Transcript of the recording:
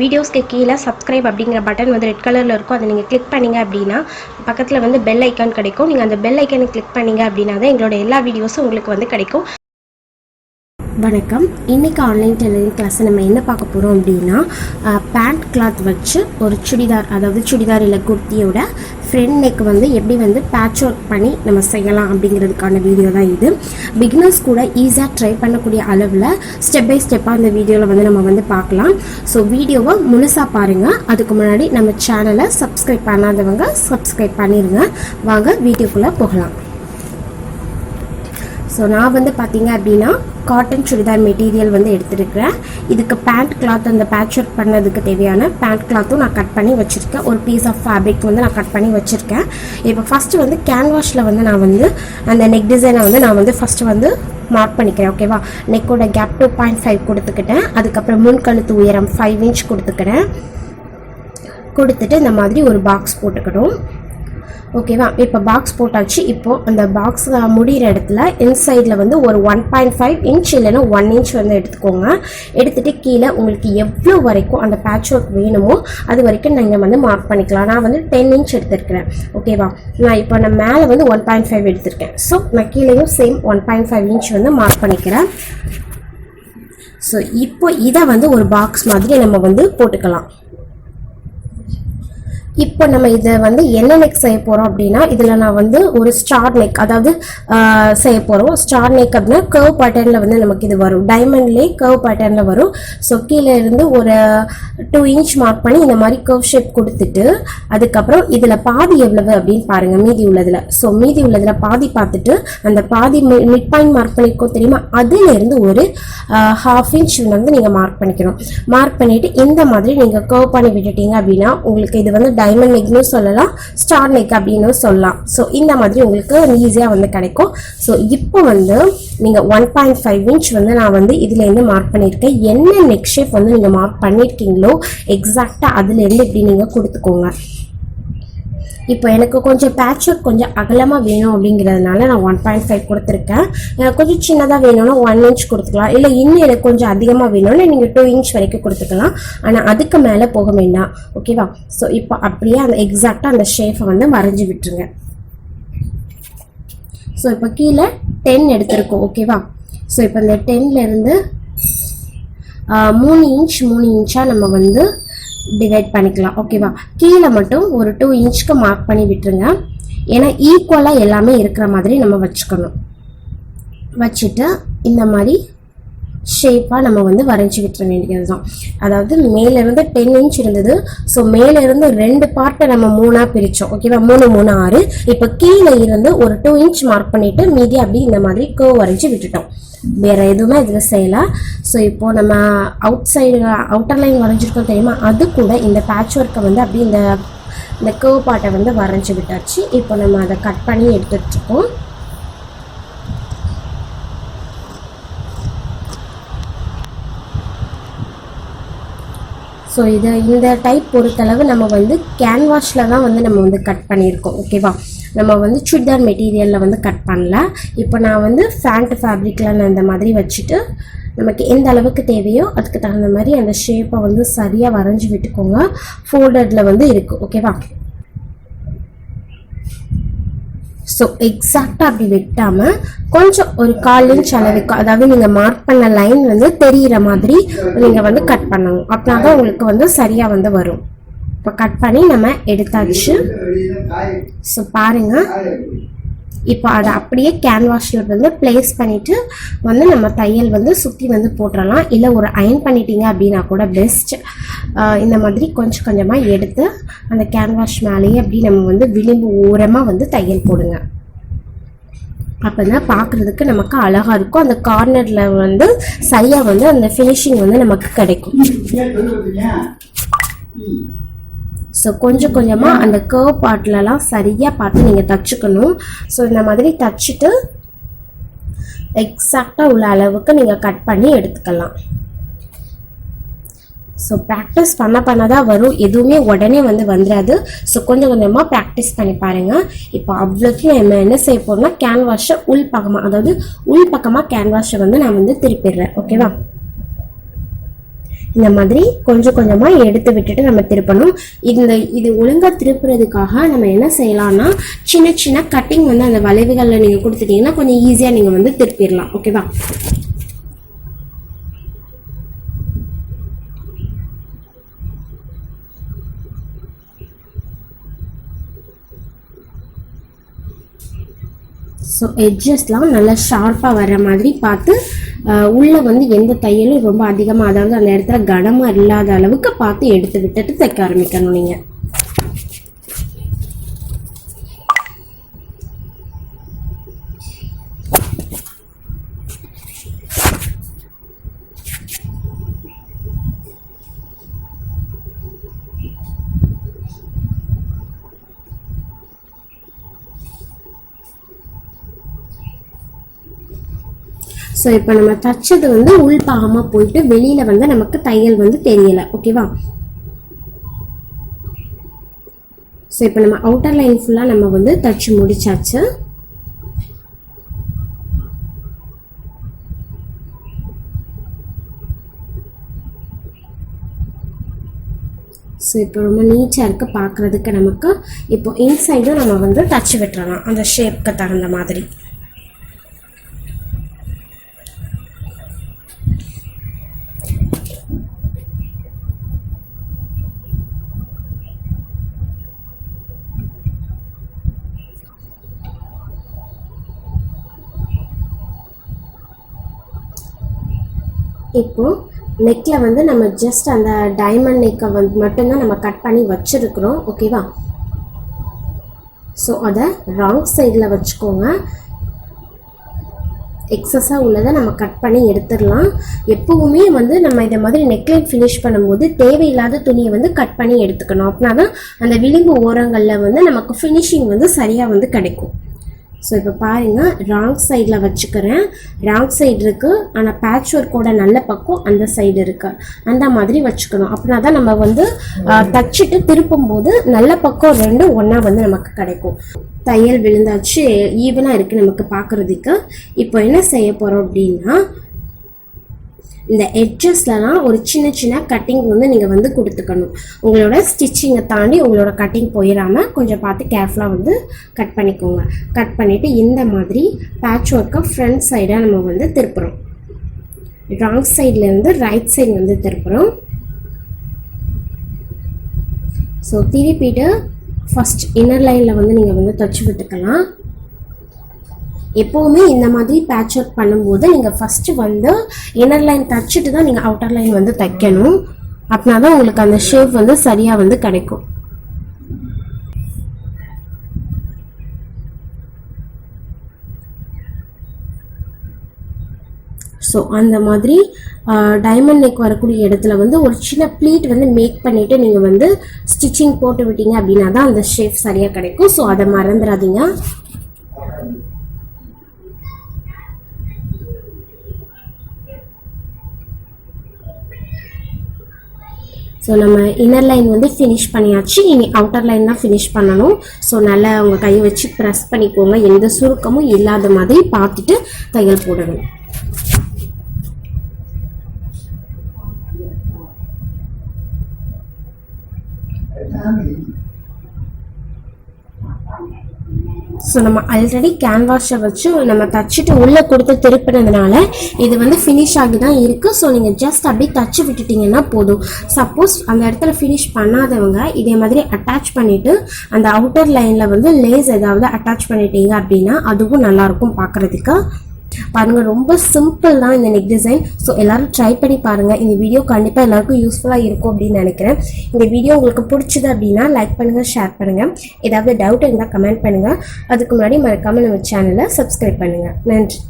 வீடியோஸ்க்கு கீழே சப்ஸ்கிரைப் அப்படிங்கிற பட்டன் வந்து ரெட் கலரில் இருக்கும். அதை நீங்கள் கிளிக் பண்ணீங்க அப்படின்னா பக்கத்தில் வந்து பெல் ஐக்கான் கிடைக்கும். நீங்கள் அந்த பெல் ஐக்கானை கிளிக் பண்ணீங்க அப்படின்னா தான் எங்களோட எல்லா வீடியோஸும் உங்களுக்கு வந்து கிடைக்கும். வணக்கம். இன்றைக்கி ஆன்லைன் டெய்லரிங் கிளாஸை நம்ம என்ன பார்க்க போகிறோம் அப்படின்னா பேண்ட் கிளாத் வச்சு ஒரு சுடிதார் அதாவது சுடிதார் இல்லை குர்த்தியோட ஃப்ரெண்ட் நெக் வந்து எப்படி வந்து பேட்ச் ஒர்க் பண்ணி நம்ம செய்யலாம் அப்படிங்கிறதுக்கான வீடியோ தான் இது. பிகினர்ஸ் கூட ஈஸியாக ட்ரை பண்ணக்கூடிய அளவில் ஸ்டெப் பை ஸ்டெப்பாக அந்த வீடியோவில் வந்து நம்ம வந்து பார்க்கலாம். ஸோ வீடியோவை முழுசாக பாருங்கள் அதுக்கு முன்னாடி நம்ம சேனலை சப்ஸ்கிரைப் பண்ணாதவங்க சப்ஸ்கிரைப் பண்ணிடுங்க வாங்க வீடியோக்குள்ளே போகலாம். ஸோ நான் வந்து பார்த்தீங்க அப்படின்னா காட்டன் சுடிதார் மெட்டீரியல் வந்து எடுத்துருக்கிறேன். இதுக்கு பேண்ட் கிளாத் அந்த பேட்ச் ஒர்க் பண்ணதுக்கு தேவையான பேண்ட் கிளாத்தும் நான் கட் பண்ணி வச்சுருக்கேன். ஒரு பீஸ் ஆஃப் ஃபேப்ரிக் வந்து நான் கட் பண்ணி வச்சுருக்கேன். இப்போ ஃபஸ்ட்டு வந்து கேன்வாஷில் வந்து நான் வந்து அந்த நெக் டிசைனை வந்து நான் வந்து ஃபஸ்ட்டு வந்து மார்க் பண்ணிக்கிறேன் ஓகேவா நெக்கோட கேப் டூ பாயிண்ட் ஃபைவ் கொடுத்துக்கிட்டேன். அதுக்கப்புறம் முன் கழுத்து உயரம் ஃபைவ் இன்ச் கொடுத்துக்கிறேன். கொடுத்துட்டு இந்த மாதிரி ஒரு பாக்ஸ் போட்டுக்கணும் ஓகேவா இப்போ பாக்ஸ் போட்டாச்சு. இப்போது அந்த பாக்ஸ் முடிகிற இடத்துல இன்சைடில் வந்து ஒரு ஒன் பாயிண்ட் ஃபைவ் இன்ச் இல்லைன்னா ஒன் இன்ச் வந்து எடுத்துக்கோங்க. எடுத்துகிட்டு கீழே உங்களுக்கு எவ்வளோ வரைக்கும் அந்த பேட்ச் ஒர்க் வேணுமோ அது வரைக்கும் நீங்கள் வந்து மார்க் பண்ணிக்கலாம். நான் வந்து டென் இன்ச் எடுத்திருக்கிறேன். ஓகேவா நான் இப்போ நான் மேலே வந்து ஒன் பாயிண்ட் ஃபைவ் எடுத்திருக்கேன். ஸோ நான் கீழேயும் same one point five inch வந்து மார்க் பண்ணிக்கிறேன். ஸோ இப்போ இதை வந்து ஒரு பாக்ஸ் மாதிரி நம்ம வந்து போட்டுக்கலாம். இப்போ நம்ம இதை வந்து என்ன நெக் செய்ய போகிறோம் அப்படின்னா இதில் நான் வந்து ஒரு ஸ்டார் நெக் அதாவது செய்ய போகிறோம் ஸ்டார் நெக் அப்படின்னா கர்வ் பேட்டர்னில் வந்து நமக்கு இது வரும். டைமண்ட்லேயே கர்வ் பேட்டர்னில் வரும். ஸோ கீழே இருந்து ஒரு டூ இன்ச் மார்க் பண்ணி இந்த மாதிரி கர்வ் ஷேப் கொடுத்துட்டு அதுக்கப்புறம் இதில் பாதி எவ்வளவு அப்படின்னு பாருங்கள் மீதி உள்ளதில். ஸோ மீதி உள்ளதில் பாதி பார்த்துட்டு அந்த பாதி மிட் பாயிண்ட் மார்க் பண்ணியிருக்கோம் தெரியுமா? அதுலேருந்து ஒரு ஹாஃப் இன்ச் வந்து நீங்கள் மார்க் பண்ணிக்கணும். மார்க் பண்ணிவிட்டு இந்த மாதிரி நீங்கள் கர்வ் பண்ணி விட்டுட்டீங்க அப்படின்னா உங்களுக்கு இது வந்து டைமண்ட் நெக்னும் சொல்லலாம் ஸ்டார் நெக் அப்படின்னு சொல்லலாம். ஸோ இந்த மாதிரி உங்களுக்கு ஈஸியாக வந்து கிடைக்கும். ஸோ இப்போ வந்து நீங்கள் ஒன் பாயிண்ட் ஃபைவ் இன்ச் வந்து நான் வந்து இதுலேருந்து மார்க் பண்ணியிருக்கேன். என்ன நெக் ஷேப் வந்து நீங்கள் மார்க் பண்ணியிருக்கீங்களோ எக்ஸாக்டாக அதுலேருந்து இப்படி நீங்கள் கொடுத்துக்கோங்க. இப்போ எனக்கு கொஞ்சம் பேட்ச் ஒர்க் கொஞ்சம் அகலமாக வேணும் அப்படிங்கிறதுனால நான் ஒன் பாயிண்ட் ஃபைவ் கொடுத்துருக்கேன். கொஞ்சம் சின்னதாக வேணும்னா ஒன் இன்ச் கொடுத்துக்கலாம். இல்லை இன்னும் எனக்கு கொஞ்சம் அதிகமாக வேணும்னா நீங்கள் டூ இன்ச் வரைக்கும் கொடுத்துக்கலாம். ஆனால் அதுக்கு மேலே போக வேண்டாம். ஓகேவா ஸோ இப்போ அப்படியே அந்த எக்ஸாக்டாக அந்த ஷேஃபை வந்து வரைஞ்சி விட்டுருங்க. ஸோ இப்போ கீழே டென் எடுத்திருக்கோம். ஓகேவா ஸோ இப்போ இந்த டென்லேருந்து மூணு இன்ச் மூணு இன்ச்சாக நம்ம வந்து டிவைட் பண்ணிக்கலாம் ஓகேவா கீழே மட்டும் ஒரு டூ இன்ச்சுக்கு மார்க் பண்ணி விட்டுருங்க. ஏன்னா ஈக்குவலாக எல்லாமே இருக்கிற மாதிரி நம்ம வச்சுக்கணும். வச்சுட்டு இந்த மாதிரி ஷேப்பாக நம்ம வந்து வரைஞ்சி விட்டுற வேண்டியது தான் அதாவது மேலேருந்து டென் இன்ச் இருந்தது. ஸோ மேலேருந்து ரெண்டு பார்ட்டை நம்ம மூணாக பிரித்தோம் ஓகேவா மூணு மூணு ஆறு. இப்போ கீழே இருந்து ஒரு டூ இன்ச் மார்க் பண்ணிவிட்டு மீதி அப்படி இந்த மாதிரி கேர்வ் வரைஞ்சி விட்டுட்டோம். வேறு எதுவுமே இதில் செய்யலாம் ஸோ இப்போது நம்ம அவுட் சைடு அவுட்டர் லைன் வரைஞ்சிருக்கோம் தெரியுமா? அது கூட இந்த பேட்ச் ஒர்க்கை வந்து அப்படி இந்த இந்த கேர்வ் பார்ட்டை வந்து வரைஞ்சி விட்டாச்சு. இப்போ நம்ம அதை கட் பண்ணி எடுத்துட்டு ஸோ இதை இந்த டைப் பொறுத்தளவு நம்ம வந்து கேன்வாஷில் தான் வந்து நம்ம வந்து கட் பண்ணியிருக்கோம் ஓகேவா நம்ம வந்து சுடிதார் மெட்டீரியலில் வந்து கட் பண்ணல. இப்போ நான் வந்து ஃபேண்ட் ஃபேப்ரிக்கில் நான் இந்த மாதிரி வச்சுட்டு நமக்கு எந்த அளவுக்கு தேவையோ அதுக்கு தகுந்த மாதிரி அந்த ஷேப்பை வந்து சரியாக வரைஞ்சி விட்டுக்கோங்க. ஃபோல்டரில் வந்து இருக்குது ஓகேவா ஸோ எக்ஸாக்டாக அப்படி வெட்டாமல் கொஞ்சம் ஒரு கால் இன்ச் அளவுக்கு அதாவது நீங்கள் மார்க் பண்ண லைன் வந்து தெரியிற மாதிரி நீங்கள் வந்து கட் பண்ணணும். அப்படின்னா தான் உங்களுக்கு வந்து சரியாக வந்து வரும். இப்போ கட் பண்ணி நம்ம எடுத்தாச்சு. ஸோ பாருங்கள் இப்போ அதை அப்படியே கேன்வாஷில் வந்து ப்ளேஸ் பண்ணிவிட்டு வந்து நம்ம தையல் வந்து சுற்றி வந்து போட்டுடலாம் இல்லை ஒரு அயன் பண்ணிட்டீங்க அப்படின்னா கூட பெஸ்ட் இந்த மாதிரி கொஞ்சம் கொஞ்சமாக எடுத்து அந்த கேன்வாஷ் மேலேயே அப்படி நம்ம வந்து விளிம்பு ஓரமாக வந்து தையல் போடுங்க. அப்போ தான் பார்க்குறதுக்கு நமக்கு அழகாக இருக்கும். அந்த கார்னரில் வந்து சரியாக வந்து அந்த ஃபினிஷிங் வந்து நமக்கு கிடைக்கும். ஸோ கொஞ்சம் கொஞ்சமாக அந்த கர்வ் பார்ட்லலாம் சரியாக பார்த்து நீங்கள் தச்சுக்கணும். ஸோ இந்த மாதிரி தச்சுட்டு எக்ஸாக்டாக உள்ள அளவுக்கு நீங்கள் கட் பண்ணி எடுத்துக்கலாம். ஸோ ப்ராக்டிஸ் பண்ண பண்ண தான் வரும். எதுவுமே உடனே வந்து வந்துடாது ஸோ கொஞ்சம் கொஞ்சமாக ப்ராக்டிஸ் பண்ணி பாருங்கள் இப்போ அவ்வளோக்கு நம்ம என்ன செய்ய போகிறோம்னா கேன்வாஷை உள் பக்கமாக அதாவது உள் பக்கமாக கேன்வாஷை வந்து நான் வந்து திருப்பிடுறேன். ஓகேவா இந்த மாதிரி கொஞ்சம் கொஞ்சமாக எடுத்து விட்டுட்டு நம்ம திருப்பணும். இந்த இது ஒழுங்காக திருப்புறதுக்காக நம்ம என்ன செய்யலாம்னா சின்ன சின்ன கட்டிங் வந்து அந்த வளைவுகளில் நீங்கள் கொடுத்துட்டீங்கன்னா கொஞ்சம் ஈஸியாக நீங்கள் வந்து திருப்பிடலாம். ஓகேவா ஸோ எட்ஜஸ்லாம் நல்லா ஷார்ப்பாக வர்ற மாதிரி பார்த்து உள்ளே வந்து எந்த தையலும் ரொம்ப அதிகமாக அதாவது அந்த இடத்துல கனமாக இல்லாத அளவுக்கு பார்த்து எடுத்து விட்டுட்டு தைக்க ஆரம்பிக்கணும் நீங்கள் ஸோ இப்போ நம்ம தச்சது வந்து உள் பாகமாக போயிட்டு வெளியில் வந்து நமக்கு தையல் வந்து தெரியலை. ஓகேவா ஸோ இப்போ நம்ம அவுட்டர் லைன் ஃபுல்லாக நம்ம வந்து தச்சு முடிச்சாச்சு. ஸோ இப்போ ரொம்ப நீட்டாக இருக்குது பார்க்குறதுக்கு நமக்கு. இப்போ இன்சைடும் நம்ம வந்து தச்சு விட்டுறலாம். அந்த ஷேப்க்கு தகுந்த மாதிரி. இப்போ நெக்கில் வந்து நம்ம ஜஸ்ட் அந்த டைமண்ட் நெக்கை வந்து மட்டும்தான் நம்ம கட் பண்ணி வச்சுருக்குறோம் ஓகேவா ஸோ அதை ராங் சைடில் வச்சுக்கோங்க. எக்ஸஸாக உள்ளதை நம்ம கட் பண்ணி எடுத்துடலாம். எப்போவுமே வந்து நம்ம இதை மாதிரி நெக்லைன் ஃபினிஷ் பண்ணும்போது தேவையில்லாத துணியை வந்து கட் பண்ணி எடுத்துக்கணும். அப்படின்னா தான் அந்த விளிம்பு ஓரங்களில் வந்து நமக்கு ஃபினிஷிங் வந்து சரியாக வந்து கிடைக்கும். ஸோ இப்போ பாருங்கள் ராங் சைடில் வச்சுக்கிறேன். ராங் சைடு இருக்குது ஆனால் பேட்ச் ஒர்க்கோட நல்ல பக்கம் அந்த சைடு இருக்கு. அந்த மாதிரி வச்சுக்கணும். அப்படின்னா தான் நம்ம வந்து தச்சுட்டு திருப்பும் போது நல்ல பக்கம் ரெண்டும் ஒன்றா வந்து நமக்கு கிடைக்கும். தையல் விழுந்தாச்சு ஈவனாக இருக்குது நமக்கு பார்க்குறதுக்கு இப்போ என்ன செய்ய போகிறோம் அப்படின்னா இந்த எட்ஜஸ்லலாம் ஒரு சின்ன சின்ன கட்டிங் வந்து நீங்கள் வந்து கொடுத்துக்கணும். உங்களோட ஸ்டிச்சிங்கை தாண்டி உங்களோட கட்டிங் போயிடாமல் கொஞ்சம் பார்த்து கேர்ஃபுல்லாக வந்து கட் பண்ணிக்கோங்க. கட் பண்ணிவிட்டு இந்த மாதிரி பேட்ச் ஒர்க்கை ஃப்ரண்ட் சைடாக நம்ம வந்து திருப்புறோம். ராங் சைட்லேருந்து ரைட் சைடு வந்து திருப்புறோம். ஸோ திருப்பிட்டு ஃபஸ்ட் இன்னர் லைனில் வந்து நீங்கள் வந்து தச்சு விட்டுக்கலாம். எப்போவுமே இந்த மாதிரி பேட்ச் ஒர்க் பண்ணும்போது நீங்கள் ஃபஸ்ட்டு வந்து இன்னர் லைன் தச்சுட்டு தான் நீங்கள் அவுட்டர் லைன் வந்து தைக்கணும். அப்படின்னா தான் உங்களுக்கு அந்த ஷேப் வந்து சரியாக வந்து கிடைக்கும். ஸோ அந்த மாதிரி டைமண்ட் நெக் வரக்கூடிய இடத்துல வந்து ஒரு சின்ன ப்ளீட் வந்து மேக் பண்ணிவிட்டு நீங்கள் வந்து ஸ்டிச்சிங் போட்டு விட்டீங்க அப்படின்னா தான் அந்த ஷேப் சரியாக கிடைக்கும். ஸோ அதை மறந்துடாதீங்க. ஸோ நம்ம இன்னர் லைன் வந்து ஃபினிஷ் பண்ணியாச்சு. இனி அவுட்டர் லைன் தான் ஃபினிஷ் பண்ணணும். ஸோ நல்லா உங்கள் கையை வச்சு ப்ரெஸ் பண்ணிக்கோங்க. எந்த சுருக்கமும் இல்லாத மாதிரி பார்த்துட்டு தையல் போடணும். ஸோ நம்ம ஆல்ரெடி கேன்வாஷை வச்சு நம்ம தச்சுட்டு உள்ளே கொடுத்து திருப்பினதுனால இது வந்து ஃபினிஷ் ஆகி தான் இருக்குது ஸோ நீங்கள் ஜஸ்ட் அப்படியே தச்சு விட்டுட்டிங்கன்னா போதும். சப்போஸ் அந்த இடத்துல ஃபினிஷ் பண்ணாதவங்க இதே மாதிரி அட்டாச் பண்ணிவிட்டு அந்த அவுட்டர் லைனில் வந்து லேஸ் ஏதாவது அட்டாச் பண்ணிட்டீங்க அப்படின்னா அதுவும் நல்லாயிருக்கும் பார்க்குறதுக்கு. பாருங்க ரொம்ப சிம்பிள் தான் இந்த நெக் டிசைன் ஸோ எல்லாரும் ட்ரை பண்ணி பாருங்க. இந்த வீடியோ கண்டிப்பாக எல்லாருக்கும் யூஸ்ஃபுல்லாக இருக்கும் அப்படின்னு நினைக்கிறேன். இந்த வீடியோ உங்களுக்கு பிடிச்சது அப்படின்னா லைக் பண்ணுங்க ஷேர் பண்ணுங்க. ஏதாவது டவுட் இருந்தால் கமெண்ட் பண்ணுங்க. அதுக்கு முன்னாடி மறக்காம நம்ம சேனலை சப்ஸ்கிரைப் பண்ணுங்க. நன்றி.